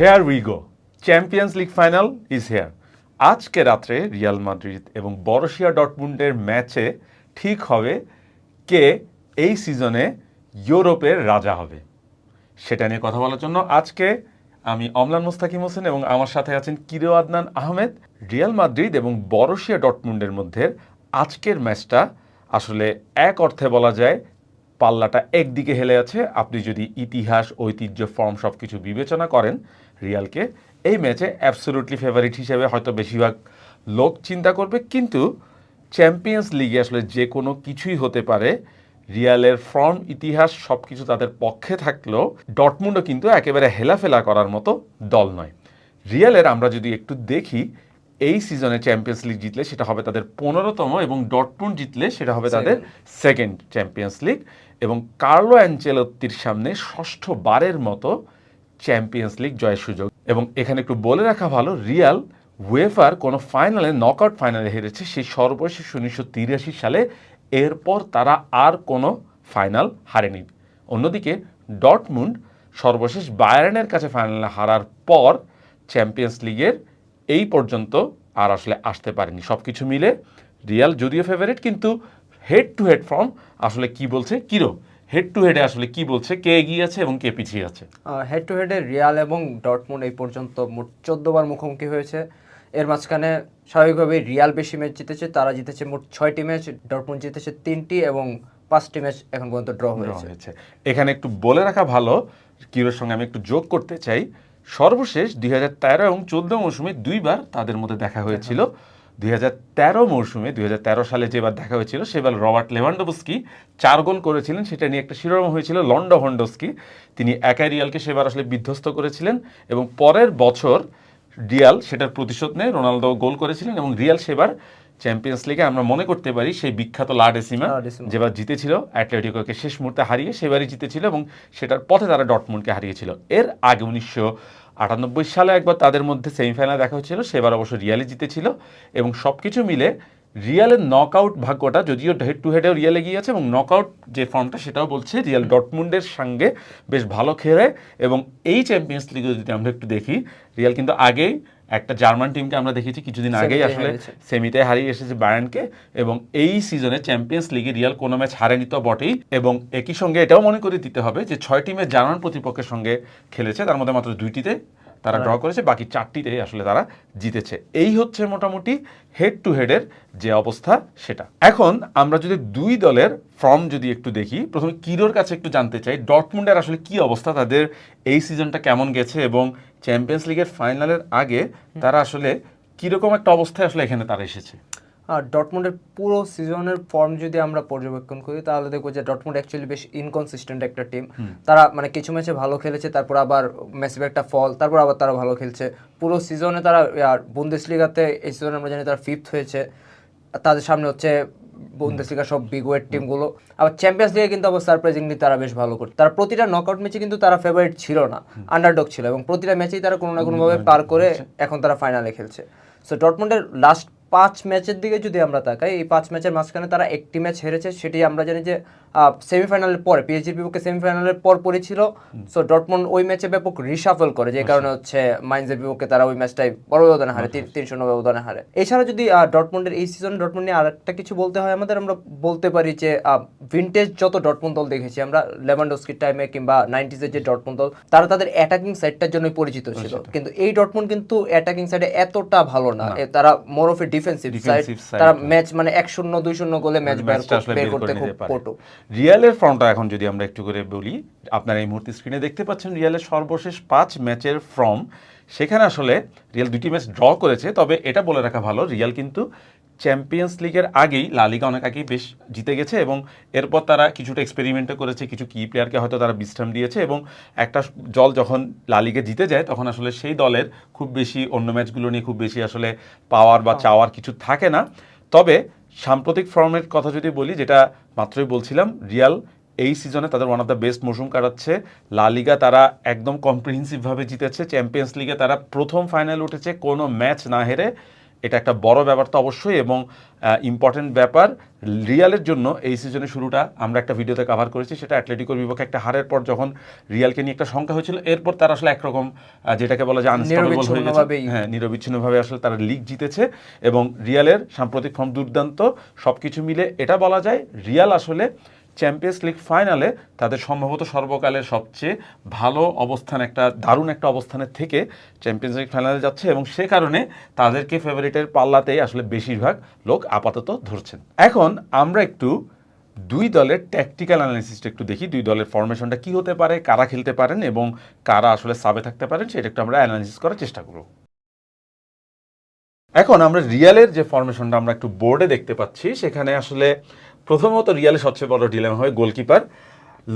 Here we go champions league final is here আজকে রাত্রে Real Madrid এবং Borussia ডটমুন্ডের ম্যাচে ঠিক হবে কে এই সিজনে ইউরোপের রাজা হবে। সেটা নিয়ে কথা বলার জন্য আজকে আমি অমলান মুস্তাকিম হোসেন এবং আমার সাথে আছেন কিরো আদনান আহমেদ। রিয়াল মাদ্রিদ এবং বরশিয়া ডটমুন্ডের মধ্যে আজকের ম্যাচটা আসলে এক অর্থে বলা যায় পাল্লাটা একদিকে হেলে আছে। আপনি যদি ইতিহাস, ঐতিহ্য ফর্ম সব কিছু বিবেচনা করেন, রিয়ালকে, এই ম্যাচে অ্যাবসোলুটলি ফেভারিট হিসেবে হয়তো বেশিরভাগ লোক চিন্তা করবে। কিন্তু চ্যাম্পিয়ন্স লিগে আসলে যে কোনো কিছুই হতে পারে। রিয়ালের ফর্ম ইতিহাস সব কিছু তাদের পক্ষে থাকলেও ডটমুন্ডও কিন্তু একেবারে হেলাফেলা করার মতো দল নয়। রিয়ালের আমরা যদি একটু দেখি এই সিজনে চ্যাম্পিয়ন্স লিগ জিতলে সেটা হবে তাদের পনেরোতম এবং ডটমুন্ড জিতলে সেটা হবে তাদের সেকেন্ড চ্যাম্পিয়ন্স লিগ এবং কার্লো অ্যাঞ্চেলত্তির সামনে ষষ্ঠ বারের মতো চ্যাম্পিয়ন্স লিগ জয়ের সুযোগ। এবং এখানে একটু বলে রাখা ভালো রিয়াল ওয়েফার কোনো ফাইনালে নকআউট ফাইনালে হেরেছে সেই সর্বশেষ উনিশশো তিরাশি সালে। এরপর তারা আর কোনো ফাইনাল হারেনি। অন্যদিকে ডটমুন্ড সর্বশেষ বায়ারেনের কাছে ফাইনালে হারার পর চ্যাম্পিয়ন্স লিগের এই পর্যন্ত আর আসলে আসতে পারেনি। সব কিছু মিলে রিয়াল যদিও ফেভারিট কিন্তু হেড টু হেড ফর্ম আসলে কি বলছে? কিরো হেড টু হেডে আসলে কি বলছে? কে এগিয়ে আছে এবং কে পিছিয়ে আছে? হেড টু হেডে রিয়াল এবং ডটমুন্ড এই পর্যন্ত মোট চোদ্দ বার মুখোমুখি হয়েছে। এর মাঝখানে স্বাভাবিকভাবেই রিয়াল বেশি ম্যাচ জিতেছে তারা জিতেছে মোট ছয়টি ম্যাচ ডটমুন্ড জিতেছে তিনটি এবং পাঁচটি ম্যাচ এখন পর্যন্ত ড্র হয়েছে। এখানে একটু বলে রাখা ভালো কিরোর সঙ্গে আমি একটু যোগ করতে চাই। সর্বশেষ দুই হাজার তেরো এবং চোদ্দ মৌসুমে দুইবার তাদের মধ্যে দেখা হয়েছিল। দুই হাজার তেরো মৌসুমে, দুই হাজার তেরো সালে যেবার দেখা হয়েছিল, সেবার রবার্ট লেভান্ডোভস্কি চার গোল করেছিলেন। সেটা নিয়ে একটা শিরোনাম হয়েছিল লন্ডো হন্ডোস্কি। তিনি একাই রিয়ালকে সেবার আসলে বিধ্বস্ত করেছিলেন এবং পরের বছর রিয়াল সেটার প্রতিশোধ নেয়। রোনালদো গোল করেছিলেন এবং রিয়াল সেবার চ্যাম্পিয়ন্স লিগে আমরা মনে করতে পারি সেই বিখ্যাত লা ডেসিমা যেবার জিতেছিল অ্যাটলেটিকোকে শেষ মুহূর্তে হারিয়ে সেবারই জিতেছিল এবং সেটার পথে তারা ডটমুন্ডকে হারিয়েছিল। এর আগে উনিশশো আটানব্বই সালে একবার তাদের মধ্যে সেমিফাইনাল দেখা হচ্ছিল সেবার অবশ্য রিয়ালে জিতেছিল এবং সব কিছু মিলে রিয়ালের নকআউট ভাগ্যটা যদিও হেড টু হেডেও রিয়ালে গিয়েছে এবং নকআউট যে ফর্মটা সেটাও বলছে রিয়াল ডটমুন্ডের সঙ্গে বেশ ভালো খেলে এবং এই চ্যাম্পিয়ন্স লিগে যদি আমরা একটু দেখি রিয়াল কিন্তু আগেই একটা জার্মান টিমকে আমরা দেখেছি কিছুদিন আগেই আসলে সেমিতে হারিয়ে এসেছে বায়ার্নকে এবং এই সিজনে চ্যাম্পিয়ন্স লিগে রিয়াল কোনো ম্যাচ হারেনি তো বটেই এবং একই সঙ্গে এটাও মনে করে দিতে হবে যে ছয় টিমের জার্মান প্রতিপক্ষের সঙ্গে খেলেছে তার মধ্যে মাত্র দুইটিতে তারা ড্র করেছে বাকি চারটিতে আসলে তারা জিতেছে। এই হচ্ছে মোটামুটি হেড টু হেডের যে অবস্থা সেটা। এখন আমরা যদি দুই দলের ফর্ম যদি একটু দেখি প্রথমে কিরোর কাছে একটু জানতে চাই ডটমুন্ডের আসলে কি অবস্থা তাদের এই সিজনটা কেমন গেছে এবং চ্যাম্পিয়ন্স লিগের ফাইনালের আগে তারা আসলে কীরকম একটা অবস্থায় আসলে এখানে তারা এসেছে? আর ডটমুন্ডের পুরো সিজনের ফর্ম যদি আমরা পর্যবেক্ষণ করি তাহলে দেখব যে ডটমুন্ড অ্যাকচুয়ালি বেশ ইনকনসিস্টেন্ট একটা টিম তারা মানে কিছু ম্যাচে ভালো খেলেছে তারপর আবার ম্যাসিভ একটা ফল তারপর আবার তারা ভালো খেলছে। পুরো সিজনে তারা বুন্দেশ লিগাতে এই সিজনে আমরা জানি তারা ফিফথ হয়েছে। তাদের সামনে হচ্ছে বুন্দেসলিগা সব বিগ ওয়েট টিমগুলো আবার চ্যাম্পিয়ন্স লিগে কিন্তু আবার সারপ্রাইজিংলি তারা বেশ ভালো করে তারা প্রতিটা নকআউট ম্যাচে কিন্তু তারা ফেভারিট ছিল না। আন্ডারডগ ছিল এবং প্রতিটা ম্যাচেই তারা কোনো না কোনোভাবে পার করে এখন তারা ফাইনালে খেলছে। সো ডটমন্ডের লাস্ট পাঁচ ম্যাচের দিকে যদি আমরা তাকাই এই পাঁচ ম্যাচের মাঝখানে তারা একটি ম্যাচ হেরেছে সেটি আমরা জানি যে সেমিফাইনালের পরে পিএইচজির বিপক্ষে সেমিফাইনালের পর পড়েছিল। সো ডটমন্ড ওই ম্যাচে ব্যাপক রিসাফল করে যে কারণে হচ্ছে মাইন্সের বিপক্ষে তারা ওই ম্যাচটাই বড় ব্যবধানে হারে তিন তিন শূন্য ব্যবধানে হারে। এছাড়া যদি ডটমন্ডের এই সিজনে ডটমন্ড নিয়ে আরেকটা কিছু বলতে হয় আমাদের আমরা বলতে পারি যে ভিনটেজ যত ডটমন্ড দল দেখেছি আমরা লেভানডোস্কির টাইমে কিংবা নাইনটিজের যে ডটমন্ড দল তারা তাদের অ্যাটাকিং সাইডটার জন্য পরিচিত ছিল। কিন্তু এই ডটমন্ড কিন্তু অ্যাটাকিং সাইডে এতটা ভালো না। তারা more of a defensive side তারা। ম্যাচ মানে এক শূন্য দুই শূন্য গোলে ম্যাচ বের বের করতে খুব পটু রিয়ালের ফর্মটা এখন যদি আমরা একটু করে বলি আপনারা এই মুহূর্তে স্ক্রিনে দেখতে পাচ্ছেন রিয়ালের সর্বশেষ পাঁচ ম্যাচের ফর্ম সেখানে আসলে রিয়াল দুটি ম্যাচ ড্র করেছে তবে এটা বলে রাখা ভালো রিয়াল কিন্তু চ্যাম্পিয়ন্স লিগের আগেই লালিগা অনেক আগেই বেশ জিতে গেছে এবং এরপর তারা কিছুটা এক্সপেরিমেন্টও করেছে কিছু কি প্লেয়ারকে হয়তো তারা বিশ্রাম দিয়েছে এবং একটা দল যখন লালিগে জিতে যায় তখন আসলে সেই দলের খুব বেশি অন্য ম্যাচগুলো নিয়ে খুব বেশি আসলে পাওয়ার বা চাওয়ার কিছু থাকে না। তবে সাম্প্রতিক ফর্মের কথা যদি বলি যেটা মাত্রই বলছিলাম রিয়াল এই সিজনে তাদের ওয়ান অফ দ্য বেস্ট মৌসুম কাটাচ্ছে। লা লিগা তারা একদম কম্প্রিহেন্সিভভাবে জিতেছে। চ্যাম্পিয়ন্স লিগে তারা প্রথম ফাইনাল উঠেছে কোনো ম্যাচ না হেরে। এটা একটা বড় ব্যাপার তো অবশ্যই এবং ইম্পর্টেন্ট ব্যাপার। রিয়ালের জন্য এই সিজনের শুরুটা আমরা একটা ভিডিওতে কভার করেছি সেটা অ্যাটলেটিকোর বিপক্ষে একটা হারের পর যখন রিয়ালকে নিয়ে একটা সংখ্যা হয়েছিল এরপর তারা আসলে একরকম যেটাকে বলা যায় আনস্টেবল হয়ে গেছে। হ্যাঁ নিরবিচ্ছিন্নভাবে আসলে তারা লিগ জিতেছে এবং রিয়ালের সাম্প্রতিক ফর্ম দুর্দান্ত সব কিছু মিলে এটা বলা যায় রিয়াল আসলে চ্যাম্পিয়ন্স লিগ ফাইনালে তাদের সম্ভবত সর্বকালের সবচেয়ে ভালো অবস্থান একটা, দারুণ একটা অবস্থানের থেকে চ্যাম্পিয়ন্স লিগ ফাইনালে যাচ্ছে এবং সে কারণে তাদেরকে ফেভারিটের পাল্লাতেই আসলে বেশিরভাগ লোক আপাতত ধরছেন। এখন আমরা একটু দুই দলের ট্যাকটিক্যাল অ্যানালিসিসটা একটু দেখি, দুই দলের ফরমেশনটা কি হতে পারে, কারা খেলতে পারেন এবং কারা আসলে সাবে থাকতে পারেন সেটা একটু আমরা অ্যানালিসিস করার চেষ্টা করব। এখন আমরা রিয়ালের যে ফরমেশনটা আমরা একটু বোর্ডে দেখতে পাচ্ছি, সেখানে আসলে প্রথমত রিয়ালের সবচেয়ে বড় ডিলেমা হয় গোলকিপার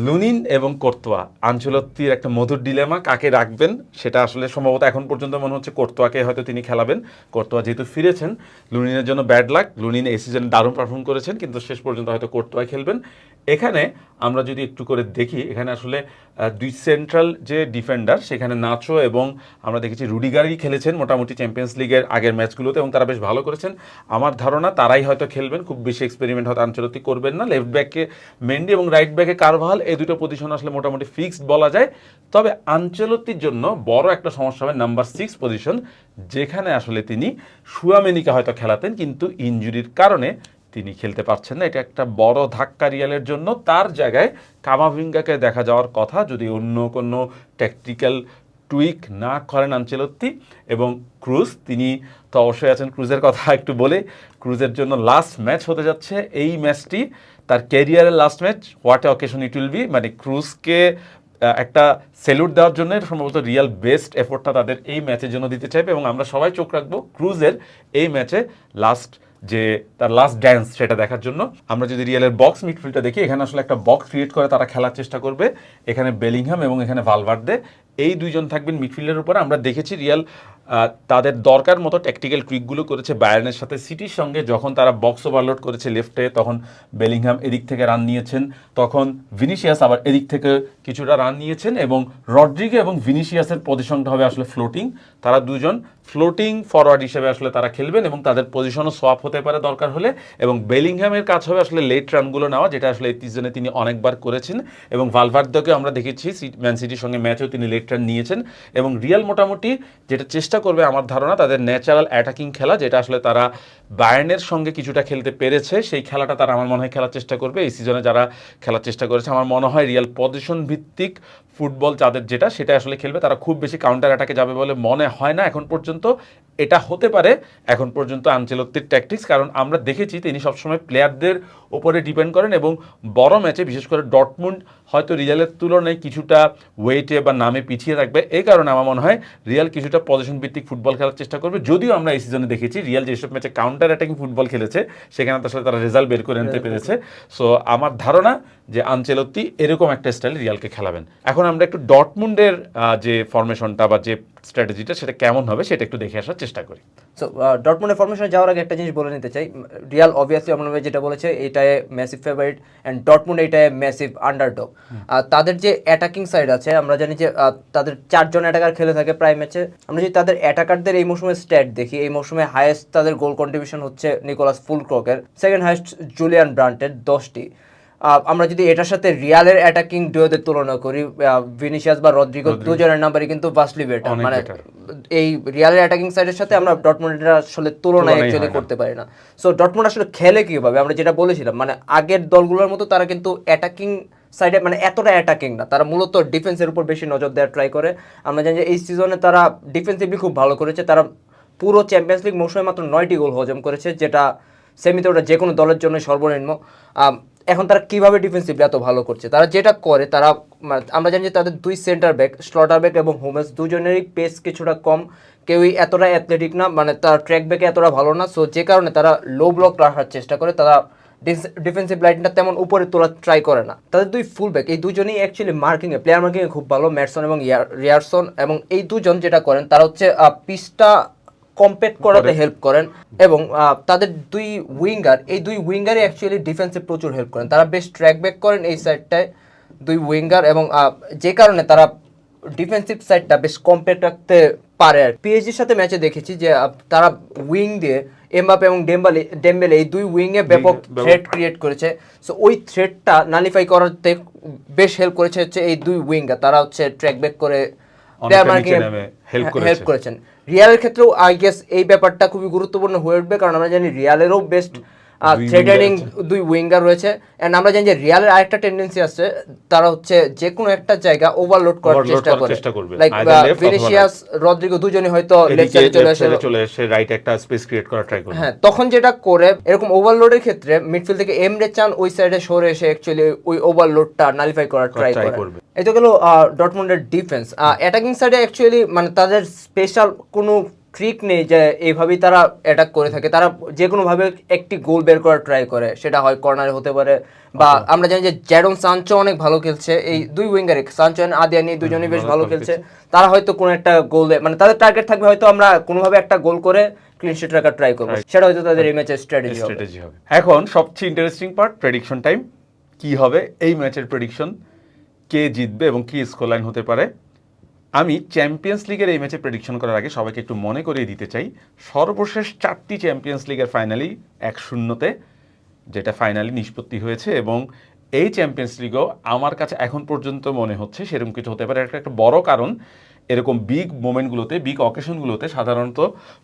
লুনিন এবং কোর্তোয়া আঞ্চলত্তির একটা মধুর ডিলেমা কাকে রাখবেন সেটা আসলে সম্ভবত এখন পর্যন্ত মনে হচ্ছে কোর্তোয়াকে হয়তো তিনি খেলাবেন। কোর্তোয়া যেহেতু ফিরেছেন, লুনিনের জন্য ব্যাড লাক লুনিন এই সিজনে দারুণ পারফর্ম করেছেন, কিন্তু শেষ পর্যন্ত হয়তো কোর্তোয়া খেলবেন। এখানে আমরা যদি একটু করে দেখি, এখানে আসলে দুই সেন্ট্রাল যে ডিফেন্ডার সেখানে নাচো এবং আমরা দেখেছি রুডিগারই খেলেছেন মোটামুটি চ্যাম্পিয়ন্স লিগের আগের ম্যাচগুলোতে এবং তারা বেশ ভালো করেছেন। আমার ধারণা তারাই হয়তো খেলবেন, খুব বেশি এক্সপেরিমেন্ট হয়তো আঞ্চলিক করবেন না। লেফট ব্যাকে মেন্ডি এবং রাইট ব্যাকে কারভাল এই দুটো পজিশন আসলে মোটামুটি ফিক্সড বলা যায়। তবে আঞ্চলতির জন্য বড় একটা সমস্যা হবে নাম্বার সিক্স পজিশন যেখানে আসলে তিনি সুয়ামেনিকা হয়তো খেলাতেন, কিন্তু ইনজুরির কারণে তিনি খেলতে পারছেন না। এটা একটা বড় ধাক্কা রিয়ালের জন্য। তার জায়গায় কামাভিঙ্গাকে দেখা যাওয়ার কথা যদি অন্য কোনো ট্যাকটিক্যাল টুইক না করেন আঞ্চলত্তি এবং ক্রুজ, তিনি তো অবশ্যই আছেন ক্রুজের কথা একটু বলে, ক্রুজের জন্য লাস্ট ম্যাচ হতে যাচ্ছে। এই ম্যাচটি তার ক্যারিয়ারের last match what occasion it will be মানে ক্রুজকে একটা সেলুট দেওয়ার জন্য সম্ভবত রিয়াল বেস্ট এফোর্টটা তাদের এই ম্যাচের জন্য দিতে চাইবে এবং আমরা সবাই চোখ রাখব, ক্রুজের এই ম্যাচে লাস্ট যে তার লাস্ট ড্যান্স সেটা দেখার জন্য। আমরা যদি রিয়ালের বক্স মিডফিল্ডটা দেখি, এখানে আসলে একটা বক্স ক্রিয়েট করে তারা খেলার চেষ্টা করবে। এখানে বেলিংহাম এবং এখানে ভালভার্দে এই দুইজন থাকবেন মিডফিল্ডের উপরে। আমরা দেখেছি রিয়াল তাদের দরকার মতো ট্যাকটিক্যাল ট্রিকগুলো করেছে বায়ার্নের সাথে। সিটির সঙ্গে যখন তারা বক্স ওভারলোড করেছে লেফটে তখন বেলিংহাম এদিক থেকে রান নিয়েছেন, তখন ভিনিসিয়াস আবার এদিক থেকে কিছুটা রান নিয়েছেন এবং রড্রিগে এবং ভিনিসিয়াসের পজিশনটা হবে আসলে ফ্লোটিং তারা দুজন ফ্লোটিং ফরওয়ার্ড হিসেবে আসলে তারা খেলবেন এবং তাদের পজিশনও সোয়াপ হতে পারে দরকার হলে এবং বেলিংহামের কাজ হবে আসলে লেট রানগুলো নেওয়া, যেটা আসলে এই সিজনে তিনি অনেকবার করেছেন এবং ভালভার্দকে আমরা দেখেছি ম্যান সিটির সঙ্গে ম্যাচেও তিনি লেট রান নিয়েছেন এবং রিয়াল মোটামুটি যেটা চেষ্টা করবে আমার ধারণা তাদের ন্যাচারাল অ্যাটাকিং খেলা, যেটা আসলে তারা বায়ার্নের সঙ্গে কিছুটা খেলতে পেরেছে, সেই খেলাটা তারা আমার মনে হয় খেলার চেষ্টা করবে। এই সিজনে যারা খেলার চেষ্টা করেছে, আমার মনে হয় রিয়াল পজিশন ভিত্তিক ফুটবল যাদের যেটা সেটা আসলে খেলবে। তারা খুব বেশি কাউন্টার অ্যাটাকে যাবে বলে মনে হয় না এখন পর্যন্ত। এটা হতে পারে এখন পর্যন্ত আঞ্চলত্বের ট্যাকটিক্স কারণ আমরা দেখেছি তিনি সবসময় প্লেয়ারদের ওপরে ডিপেন্ড করেন এবং বড় ম্যাচে বিশেষ করে ডটমুন্ড হয়তো রিয়ালের তুলনায় কিছুটা ওয়েটে বা নামে পিছিয়ে থাকবে। এই কারণে আমার মনে হয় রিয়াল কিছুটা পজিশন ভিত্তিক ফুটবল খেলার চেষ্টা করবে। যদিও আমরা এই সিজনে দেখেছি রিয়াল যেসব ম্যাচে কাউন্টার অ্যাটাকিং ফুটবল খেলেছে সেখানে তো আসলে তারা রেজাল্ট বের করে আনতে পেরেছে। সো আমার ধারণা যে আঞ্চেলত্তি এরকম একটা স্টাইলে রিয়ালকে খেলাবেন। এখন আমরা একটু ডটমুন্ডের যে ফরমেশনটা বা যে স্ট্র্যাটেজিটা সেটা কেমন হবে সেটা একটু দেখে আসার চেষ্টা করি। সো ডটমুন্ডের ফরমেশনে যাওয়ার আগে একটা জিনিস বলে নিতে চাই। রিয়াল অবভিয়াসলি আমার যেটা বলেছে এটায় ম্যাসিভ ফেভারিট অ্যান্ড ডটমন্ড এটায় ম্যাসিভ আন্ডারডগ তাদের যে অ্যাটাকিং সাইড আছে আমরা জানি যে তাদের চারজন অ্যাটাকার খেলে থাকে প্রায় ম্যাচে আমরা যদি তাদের অ্যাটাকারদের এই মৌসুমে স্ট্যাট দেখি এই মৌসুমে হায়েস্ট তাদের গোল কন্ট্রিবিউশন হচ্ছে নিকোলাস ফুলক্রকের সেকেন্ড হায়েস্ট জুলিয়ান ব্রান্টের দশটি। আমরা যদি এটার সাথে রিয়ালের অ্যাটাকিং ডিওদের তুলনা করি ভিনিসিয়াস বা রদ্রিগো দুজনের নাম্বারই কিন্তু ভাস্টলি বেটার মানে এই রিয়ালের অ্যাটাকিং সাইডের সাথে আমরা ডটমন্ডের আসলে তুলনা অ্যাকচুয়ালি করতে পারি না। সো ডটমন্ড আসলে খেলে কীভাবে? আমরা যেটা বলেছিলাম মানে আগের দলগুলোর মতো তারা কিন্তু অ্যাটাকিং সাইডে মানে এতটা অ্যাটাকিং না। তারা মূলত ডিফেন্সের উপর বেশি নজর দেওয়ার ট্রাই করে। আমরা জানি যে এই সিজনে তারা ডিফেন্সিভলি খুব ভালো করেছে। তারা পুরো চ্যাম্পিয়ন্স লিগ মৌসুমে মাত্র নয়টি গোল হজম করেছে যেটা সেমিতে ওটা যে কোনো দলের জন্য সর্বনিম্ন। এখন তারা কীভাবে ডিফেন্সিভলি এত ভালো করছে? তারা যেটা করে, তারা আমরা জানি যে তাদের দুই সেন্টার ব্যাক স্লটার ব্যাক এবং হোমেস দুজনেরই পেস কিছুটা কম। কেউই এতটা অ্যাথলেটিক না মানে তার ট্র্যাক ব্যাকে এতটা ভালো না। সো যে কারণে তারা লো ব্লক রাখার চেষ্টা করে, তারা ডিফেন্সিভ লাইনটা তেমন উপরে তোলার ট্রাই করে না। তাদের দুই ফুল ব্যাক এই দুজনেই অ্যাকচুয়ালি মার্কিংয়ে প্লেয়ার মার্কিংয়ে খুব ভালো ম্যাটসন এবং রিয়ারসন এবং এই দুজন যেটা করেন, তারা হচ্ছে পিসটা কম্পেট করাতে হেল্প করেন এবং তাদের দুই উইঙ্গার এই দুই উইঙ্গারই অ্যাকচুয়ালি ডিফেন্সে প্রচুর হেল্প করেন। তারা বেশ ট্র্যাক ব্যাক করেন এই সাইডটায় দুই উইঙ্গার এবং যে কারণে তারা ডিফেন্সিভ সাইডটা বেশ কম্প্যাক্ট রাখতে পারে আর পিএইচডির সাথে ম্যাচে দেখেছি যে তারা উইং দিয়ে এমবাপে এবং ডেম্বালে ডেম্বেলে এই দুই উইংয়ে ব্যাপক ব্যাপক- থ্রেট ক্রিয়েট করেছে। সো ওই থ্রেটটা নালিফাই করাতে বেশ হেল্প করেছে হচ্ছে এই দুই উইঙ্গার তারা হচ্ছে ট্র্যাক ব্যাক করে help করেছেন। রিয়ালের ক্ষেত্রেও আই গেস এই ব্যাপারটা খুবই গুরুত্বপূর্ণ হয়ে উঠবে কারণ আমরা জানি রিয়ালেরও বেস্ট দুই থ্রেটারিং দুই উইঙ্গার রয়েছে। এন্ড আমরা জানি যে রিয়ালের আরেকটা টেন্ডেন্সি আছে তারা হচ্ছে যে কোনো একটা জায়গা ওভারলোড করার চেষ্টা করে। লাইক ভিনিসিয়াস রদ্রিগো দুজনে হয়তো লেফট সাইডে চলে আসে। চলে এসে রাইট একটা স্পেস ক্রিয়েট করার ট্রাই করবে। হ্যাঁ তখন যেটা করে এরকম ওভারলোডের ক্ষেত্রে মিডফিল্ড থেকে এমরে চান ওই সাইডে সরে এসে অ্যাকচুয়ালি ওই ওভারলোডটা নালিফাই করার ট্রাই করে। করবে। তো গেল ডটমন্ডের ডিফেন্স অ্যাটাকিং সাইডে অ্যাকচুয়ালি মানে তাদের স্পেশাল কোনো ট্রিক নেই যে এইভাবেই তারা অ্যাটাক করে থাকে। তারা যে কোনো ভাবে একটি গোল বের করার ট্রাই করে। সেটা হয় কর্নারে হতে পারে বা আচ্ছা। আমরা জানি যে জ্যাডন সানচো অনেক ভালো খেলছে। এই দুই উইঙ্গারে সানচো আদিয়ানি দুজনেই বেশ ভালো খেলছে। তারা হয়তো কোনো একটা গোল মানে তাদের টার্গেট থাকবে হয়তো আমরা কোনোভাবে একটা গোল করে ক্লিন শিট রাখার ট্রাই করব। সেটা হয়তো তাদের এই ম্যাচের স্ট্র্যাটেজি স্ট্র্যাটেজি হবে। এখন সবচেয়ে ইন্টারেস্টিং পার্ট প্রেডিকশন টাইম কি হবে? এই ম্যাচের প্রেডিকশন কে জিতবে এবং কি স্কোর লাইন হতে পারে? আমি চ্যাম্পিয়ন্স লিগের এই ম্যাচে প্রেডিকশন করার আগে সবাইকে একটু মনে করিয়ে দিতে চাই। সর্বশেষ চারটি চ্যাম্পিয়ন্স লিগের ফাইনালি এক শূন্যতে, যেটা ফাইনালি নিষ্পত্তি হয়েছে এবং এই চ্যাম্পিয়ন্স লিগও আমার কাছে এখন পর্যন্ত মনে হচ্ছে সেরকম কিছু হতে পারে। একটা একটা বড় কারণ, এরকম বিগ মোমেন্টগুলোতে বিগ অকেশনগুলোতে সাধারণত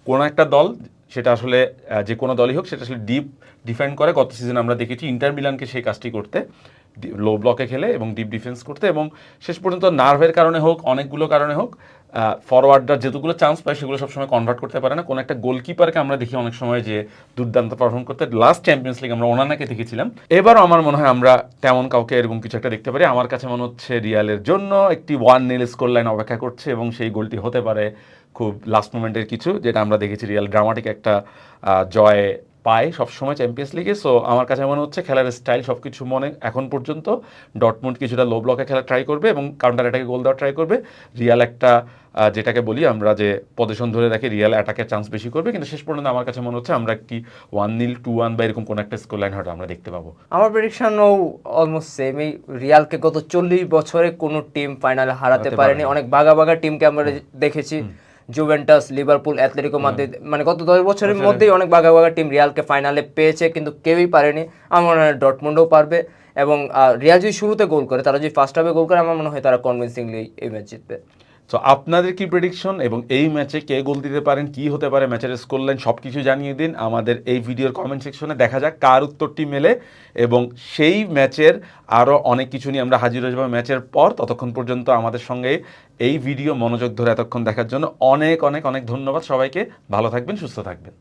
কোনো একটা দল, সেটা আসলে যে কোনো দলই হোক, সেটা আসলে ডিপ ডিফেন্ড করে। গত সিজন আমরা দেখেছি ইন্টার মিলানকে সেই কাজটি করতে। লো ব্লকে খেলে এবং ডিপ ডিফেন্স করতে এবং শেষ পর্যন্ত নার্ভের কারণে হোক, অনেকগুলো কারণে হোক ফরওয়ার্ডরা যেতগুলো চান্স পায় সেগুলো সবসময় কনভার্ট করতে পারে না। কোনো একটা গোলকিপারকে আমরা দেখি অনেক সময় যে দুর্দান্ত পারফর্ম করতে। লাস্ট চ্যাম্পিয়ন্স লিগ আমরা ওনানাকে দেখেছিলাম। এবারও আমার মনে হয় আমরা তেমন কাউকে এরকম কিছু একটা দেখতে পারি। আমার কাছে মনে হচ্ছে রিয়ালের জন্য একটি ওয়ান নীল স্কোর লাইন অপেক্ষা করছে এবং সেই গোলটি হতে পারে খুব লাস্ট মোমেন্টের কিছু, যেটা আমরা দেখেছি রিয়াল ড্রামাটিক একটা জয় পায় সবসময় চ্যাম্পিয়ন্স লিগে সো আমার কাছে মনে হচ্ছে খেলার স্টাইল সব কিছু মনে এখন পর্যন্ত ডটমুন্ড কিছুটা লো ব্লকে খেলা ট্রাই করবে এবং কাউন্টার অ্যাটাকে গোল দেওয়ার ট্রাই করবে। রিয়াল একটা যেটাকে বলি আমরা যে পজিশন ধরে রাখি রিয়াল অ্যাটাকের চান্স বেশি করবে। কিন্তু শেষ পর্যন্ত আমার কাছে মনে হচ্ছে আমরা কি ওয়ান নীল টু ওয়ান বা এরকম কোনো একটা স্কোর লাইন হয়তো আমরা দেখতে পাবো। আমার প্রেডিকশনও অলমোস্ট সেম এই রিয়ালকে গত চল্লিশ বছরে কোনো টিম ফাইনালে হারাতে পারেনি। অনেক বাঘা বাঘা টিমকে আমরা দেখেছি। জুভেন্টাস লিভারপুল অ্যাথলেটিকো মাদ্রিদ মানে গত দশ বছরের মধ্যেই অনেক বাঘা বাঘা টিম রিয়ালকে ফাইনালে পেয়েছে কিন্তু কেউই পারেনি। আমার মনে হয় ডটমন্ডও পারবে এবং রিয়াল যদি শুরুতে গোল করে তারা যদি ফার্স্ট হাফে গোল করে আমার মনে হয় তারা কনভিন্সিংলি এই ম্যাচ জিতবে। তো আপনাদের কি প্রেডিকশন এবং এই ম্যাচে কে গোল দিতে পারেন, কি হতে পারে ম্যাচের স্কোর লাইন সব কিছু জানিয়ে দিন। আমাদের এই ভিডিওর কমেন্ট সেকশনে দেখা যাক কার উত্তরটি মেলে এবং সেই ম্যাচের আরও অনেক কিছু নিয়ে আমরা হাজির হয়ে ম্যাচের পর। ততক্ষণ পর্যন্ত আমাদের সঙ্গে এই ভিডিও মনোযোগ ধরে এতক্ষণ দেখার জন্য অনেক অনেক অনেক ধন্যবাদ সবাইকে। ভালো থাকবেন, সুস্থ থাকবেন।